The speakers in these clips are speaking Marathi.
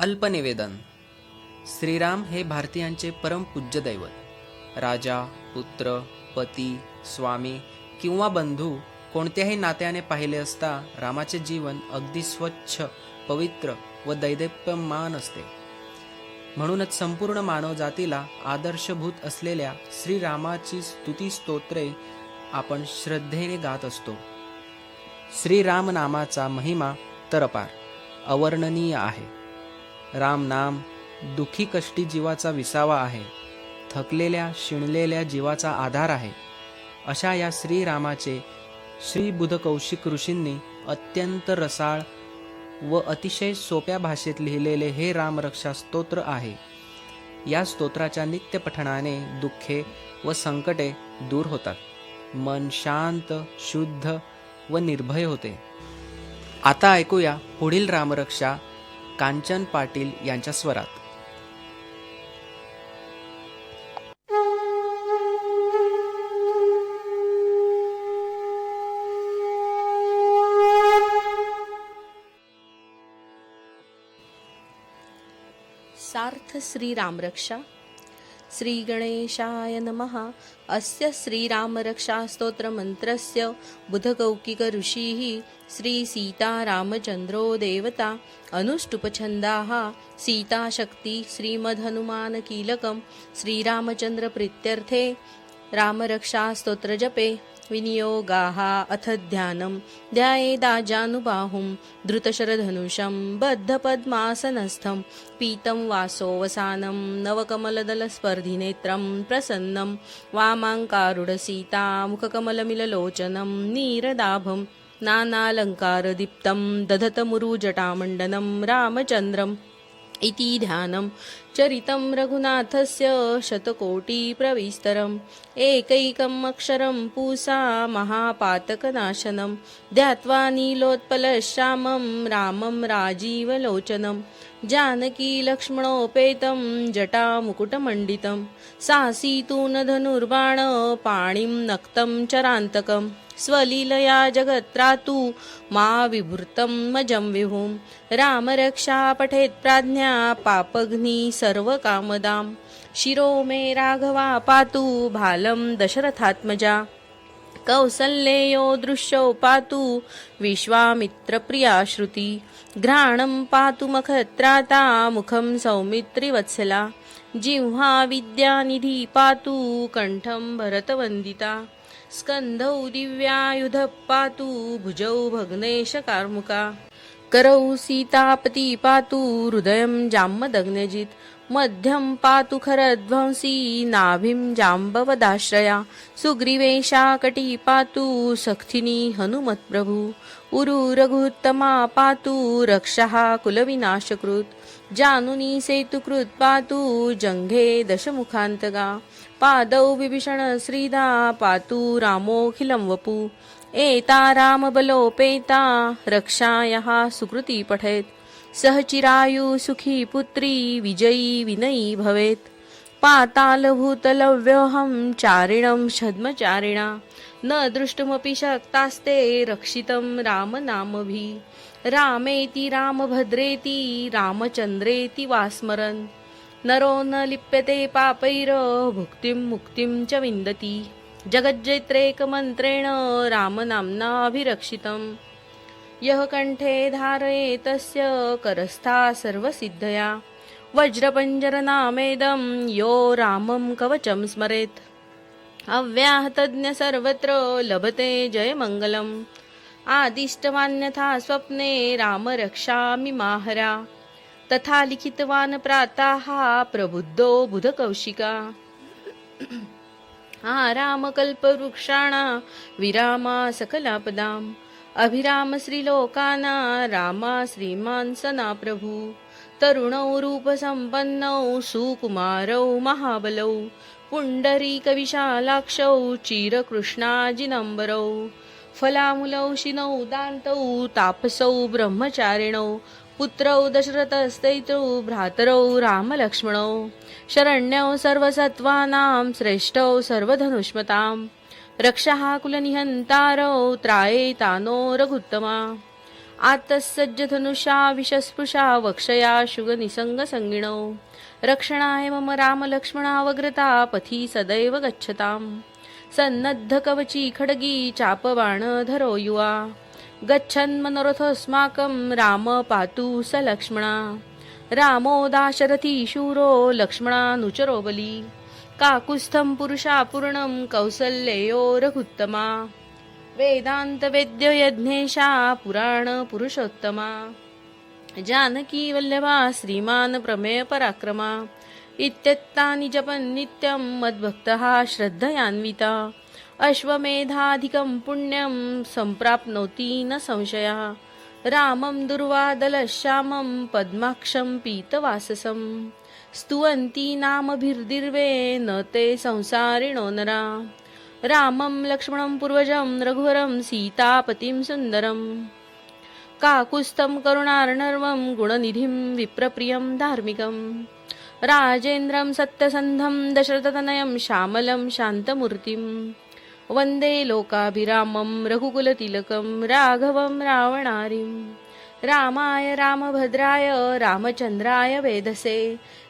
अल्पनिवेदन. श्रीराम हे भारतीयांचे परमपूज्य दैवत. राजा पुत्र पती स्वामी किंवा बंधू कोणत्याही नात्याने पाहिले असता रामाचे जीवन अगदी स्वच्छ पवित्र व दैदप्यमान असते. म्हणूनच संपूर्ण मानवजातीला आदर्शभूत असलेल्या श्रीरामाची स्तुती स्तोत्रे आपण श्रद्धेने गात असतो. श्रीराम नामाचा महिमा तर अपार अवर्णनीय आहे. राम नाम दुखी कष्टी जीवाचा विसावा आहे थकलेल्या शिणलेल्या जीवाचा आधार आहे. अशा या श्रीरामाचे श्री बुधकौशिक ऋषींनी अत्यंत रसाळ व अतिशय सोप्या भाषेत लिहिलेले हे रामरक्षा स्तोत्र आहे. या स्तोत्राच्या नित्यपठणाने दुःखे व संकटे दूर होतात. मन शांत शुद्ध व निर्भय होते. आता ऐकूया पुढील रामरक्षा कांचन पाटील यांच्या स्वरात. सार्थ श्री रामरक्षा श्रीगणेशाय नमः. अस्य श्रीरामरक्षास्तोत्रमन्त्रस्य बुधकौकिकऋषिः श्रीसीतारामचन्द्रो देवता अनुष्टुपछन्दाः. सीताशक्ति श्रीमद्हनुमानकीलकं श्रीरामचन्द्रप्रीत्यर्थे रामरक्षास्तोत्रजपे. विनियोगाः अथ ध्यानं ध्यायेदाजानुबाहुं धृतशरधनुषं बद्धपद्मासनस्थं पीतं वासोवसानं नवकमलदलस्पर्धिनेत्रं प्रसन्नं वामाङ्कारुढसीता मुखकमलमिललोचनं नीरदाभं नानालङ्कारदीप्तं दधतमुरुजटामण्डनं रामचन्द्रम् इति ध्यानं चरितं रघुनाथस्य शतकोटिप्रविस्तरम्। एकैकम् अक्षरं पूसा महापातकनाशनं ध्यात्वा नीलोत्पलश्यामं रामं राजीवलोचनं जानकीलक्ष्मणोपेतं जटामुकुटमण्डितं। सासीतु न धनुर्बाण पाणिं नक्तं चरान्तकं। स्वलीलया जगत्रातु मा विभृतं मजं विभुं। रामरक्षा पठेत् प्राज्ञा पापघ्नि सर्वकामदां। शिरो मे राघवा पातु भालं दशरथात्मजा। कौसल्येयो दृश्यौ पातु विश्वामित्रप्रिया श्रुति। घ्राणं पातु मखत्राता मुखं सौमित्रिवत्सला जिह्वा विद्यानिधि पातु कण्ठं भरतवन्दिता। स्कन्धौ दिव्यायुधः पातु भुजौ भग्नेशकार्मुका। करौ सीतापति पातु हृदयं जाम्मदग्नजित्। मध्यं पातु खरध्वंसी नाभिं जाम्बवदाश्रया सुग्रीवेशा कटी पातु सख्थिनी हनुमत्प्रभु। उरु रघुत्तमा पातु रक्षः कुलविनाशकृत्। जानुनी सेतुकृत् पातु जङ्घे दशमुखान्तगा। पादौ विभीषण श्रीदा पातु रामोऽखिलं वपु। एता रामबलोपेता रक्षायाः सुकृती पठेत् सहचिरायु सुखी पुत्री विजयी विनयी भवेत्। पातालभूतलव्योऽहं चारिणं छद्मचारिणा। न दृष्टमपि शक्तास्ते रक्षितं रामनामभिः। रामेति रामभद्रेति रामचन्द्रेति वा स्मरन् नरो न लिप्यते पापैर भुक्तिं मुक्तिं च विन्दति। जगज्जैत्रेकमन्त्रेण रामनाम्नाभिरक्षितम्। यः कण्ठे धारये तस्य करस्था सर्वसिद्धया। वज्रपञ्जरनामेदं यो रामं कवचं स्मरेत्। अव्याहतज्ञ सर्वत्र लभते जयमङ्गलम्। आदिष्टवान्यथा स्वप्ने राम रक्षामि माहरा। तथा लिखितवान् प्राताः प्रबुद्धो बुधकौशिका। आरामकल्पवृक्षाणा विरामा सकलापदाम्। अभिराम श्रीलोकाना रामा श्रीमांसना प्रभू। तरुणौ रूपसम्पन्नौ सुकुमारौ महाबलौ। पुण्डरीकविशालाक्षौ चिरकृष्णाजिनम्बरौ फलामुलौ शिनौ दान्तौ तापसौ ब्रह्मचारिणौ। पुत्रौ दशरथस्तैत्रौ भ्रातरौ रामलक्ष्मणौ। शरण्यौ सर्वसत्त्वानां श्रेष्ठौ सर्वधनुष्मताम्। रक्षः कुलनिहन्तारौ त्रायेतानो रघुत्तमा। आतस्सज्ज धनुषा विषस्पृशा वक्षया शुगनिसङ्गसङ्गिणौ रक्षणाय मम रामलक्ष्मणावग्रता पथि सदैव गच्छताम्। सन्नद्धकवची खड्गी चापबाणधरो युवा। गच्छन्मनोरथोऽस्माकं राम पातु स लक्ष्मणा। रामो दाशरथी शूरो लक्ष्मणानुचरो बली। काकुस्थं पुरुषापूर्णं पूर्णं कौसल्ययो यज्ञेशा पुराणपुरुषोत्तमा। जानकी वल्लभा श्रीमान् प्रमेय पराक्रमा। इत्यत्तानि जपन् नित्यं मद्भक्तः श्रद्धयान्विता। अश्वमेधाधिकं पुण्यं सम्प्राप्नोति न संशयः। रामं दुर्वादलश्यामं पद्माक्षं पीतवाससम्। स्तुवन्ति नामभिर्दिर्वे न ते संसारिणो नरा। रामं लक्ष्मणं पूर्वजं रघुवरं सीतापतिं सुन्दरम् काकुस्तं करुणार्णर्वं गुणनिधिं विप्रप्रियं धार्मिकम् राजेन्द्रं सत्यसन्धं दशरथतनयं श्यामलं शान्तमूर्तिं। वन्दे लोकाभिरामं रघुकुलतिलकं राघवं रावणारिम्। रामाय रामभद्राय रामचन्द्राय वेधसे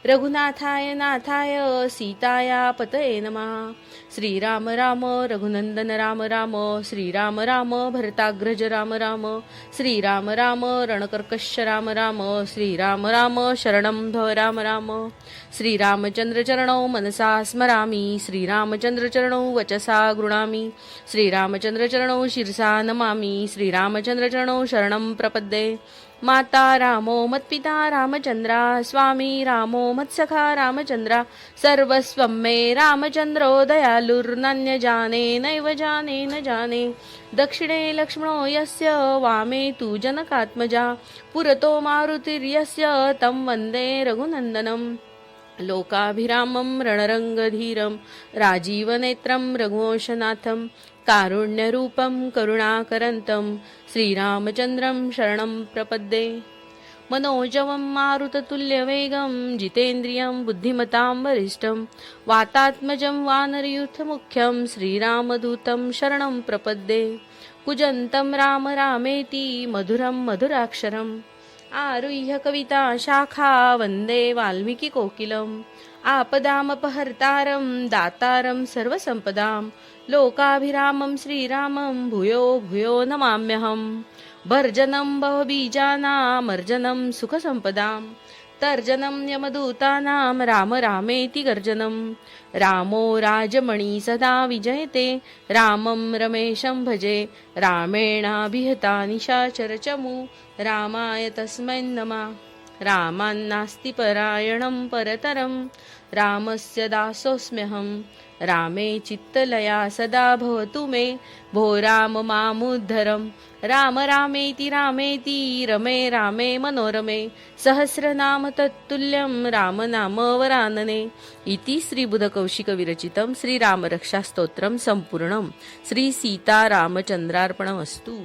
रघुनाथाय नाथाय सीताया पतये नमः। श्रीराम राम रघुनंदन राम राम श्रीराम राम भरताग्रज राम राम श्रीराम राम रणकर्कश राम राम श्रीराम राम शरणं भव राम राम। श्रीरामचन्द्रचरणौ मनसा स्मरामि श्रीरामचन्द्रचरणौ वचसा गृणामि श्रीरामचन्द्रचरणौ शिरसा नमामि श्रीरामचन्द्रचरणौ शरणं प्रपद्ये। माता रामो मत्पिता रामचन्द्रा स्वामी रामो मत्सखा रामचन्द्रा सर्वस्वं मे रामचन्द्रो दयालुर्नन्यजाने नैव जाने न जाने। दक्षिणे लक्ष्मणो यस्य वामे तु जनकात्मजा पुरतो मारुतिर्यस्य तं वन्दे रघुनन्दनम्। लोकाभिरामं रणरङ्गधीरं राजीवनेत्रं रघुवंशनाथं कारुण्यरूपं करुणाकरन्तं श्रीरामचन्द्रं शरणं प्रपद्ये। मनोजवं मारुततुल्यवेगं जितेन्द्रियं बुद्धिमतां वरिष्ठं वातात्मजं वानरयूथमुख्यं श्रीरामदूतं शरणं प्रपद्ये। कुजन्तं राम रामेति मधुरं मधुराक्षरम्। आरुह्य कविता शाखा वन्दे वाल्मीकिकोकिलम् आपदामपहर्तारं दातारं सर्वसम्पदां लोकाभिरामं श्रीरामं भूयो भूयो नमाम्यहम्। भर्जनं भवबीजानामर्जनं सुखसम्पदाम्। तर्जनं यमदूतानां राम रामेति गर्जनं। रामो राजमणि सदा विजयते। रामं रमेशं भजे। रामेणाभिहता निशाचरचमु। रामाय तस्मै नमा। रामान्नास्ति परायणं परतरं। रामस्य दासोऽस्म्यहम्। रामे चित्तलया सदा भवतु मे। भो राम मामुद्धरम। राम रामेति रामेति रमे रामे मनोरमे। सहस्रनाम तत्तुल्यं रामनाम वरानने। इति श्रीबुधकौशिकविरचितं श्रीरामरक्षास्तोत्रं सम्पूर्णं श्रीसीतारामचन्द्रार्पणमस्तु